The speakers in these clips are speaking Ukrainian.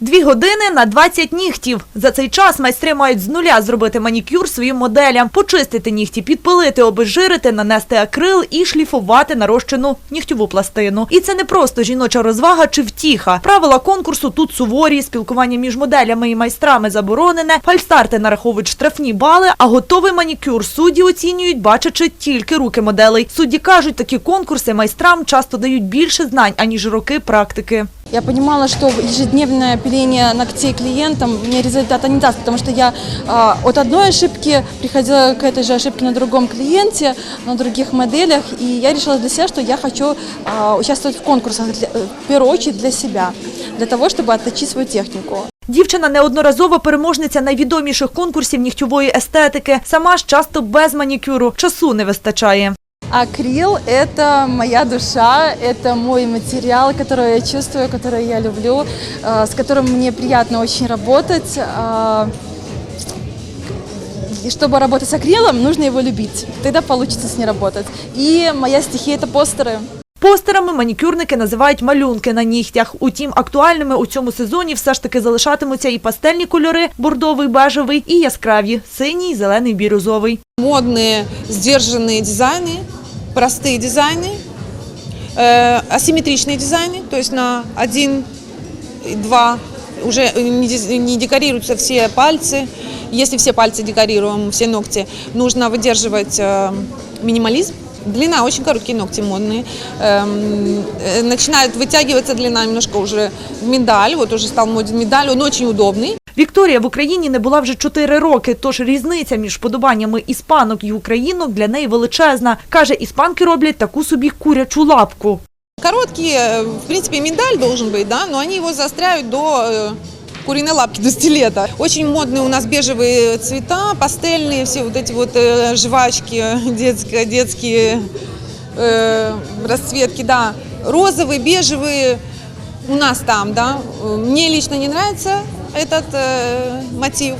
Дві години на 20 нігтів. За цей час майстри мають з нуля зробити манікюр своїм моделям, почистити нігті, підпилити, обезжирити, нанести акрил і шліфувати нарощену нігтєву пластину. І це не просто жіноча розвага чи втіха. Правила конкурсу тут суворі, спілкування між моделями і майстрами заборонене, фальстарти нараховують штрафні бали, а готовий манікюр судді оцінюють, бачачи тільки руки моделей. Судді кажуть, такі конкурси майстрам часто дають більше знань, аніж роки практики Я понимала, что ежедневное пиление ногтей клиентам мне результата не даст, потому что я а, от одной ошибки приходила к этой же ошибке на другом клиенте, на других моделях, и я решила для себя, что я хочу а, участвовать в конкурсах, для- э, в первую очередь для себя, для того, чтобы отточить свою технику. Дівчина неодноразова переможниця найвідоміших конкурсів нігтєвої естетики. Сама ж часто без манікюру. Часу не вистачає. Акрил – это моя душа, это мой материал, который я чувствую, который я люблю, э, с которым мне приятно очень работать. А, И чтобы работать с акрилом, нужно его любить. Тогда получится с ней работать. И моя стихия – это постеры. Постерами манікюрники називають малюнки на нігтях. Утім, актуальними у цьому сезоні все ж таки залишатимуться і пастельні кольори – бордовий, бежевий, і яскраві – синій, зелений, бірюзовий. модные, сдержанные дизайны, простые дизайны, э, асимметричные дизайны, то есть на один, два уже не декорируются все пальцы. Если все пальцы декорируем, все ногти, нужно выдерживать э, минимализм. Длина, очень короткие ногти модные. Эм, э, начинает вытягиваться длина немножко уже в медаль, вот уже стал моден медаль, он очень удобный. Вікторія в Україні не була вже 4 роки, тож різниця між вподобаннями іспанок і українок для неї величезна. Каже, іспанки роблять таку собі курячу лапку. Короткие, э, в принципе, миндаль должен быть, да, но они его заостряют до э, куриной лапки, до стилета. Очень модные у нас бежевые цвета, пастельные, все вот эти вот э, жвачки, детские, детские э, расцветки, да. Розовые, бежевые у нас там, да. Э, Мне лично не нравится этот э, мотив.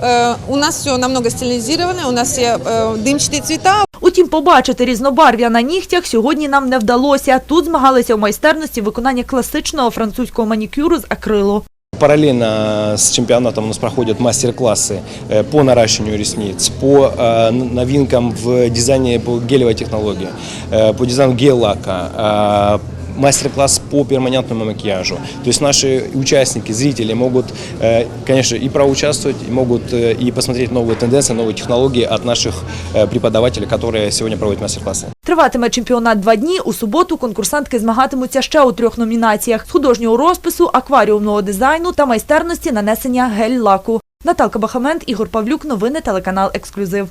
Э, у нас все намного стилизировано, у нас все э, дымчатые цвета, Утім, побачити різнобарв'я на нігтях сьогодні нам не вдалося. Тут змагалися у майстерності виконання класичного французького манікюру з акрилу. Параллельно с чемпионатом у нас проходят мастер-классы э, по наращиванию ресниц, по э, н- новинкам в дизайне по гелевой технологии, э, по дизайну гель-лака, э, мастер-класс по перманентному макияжу. То есть наши участники, зрители могут, э, конечно, и проучаствовать, и могут э, и посмотреть новые тенденции, новые технологии от наших э, преподавателей, которые сегодня проводят мастер-классы. Триватиме чемпіонат два дні. У суботу конкурсантки змагатимуться ще у трьох номінаціях – з художнього розпису, акваріумного дизайну та майстерності нанесення гель-лаку. Наталка Бахамент, Ігор Павлюк. Новини телеканал «Ексклюзив».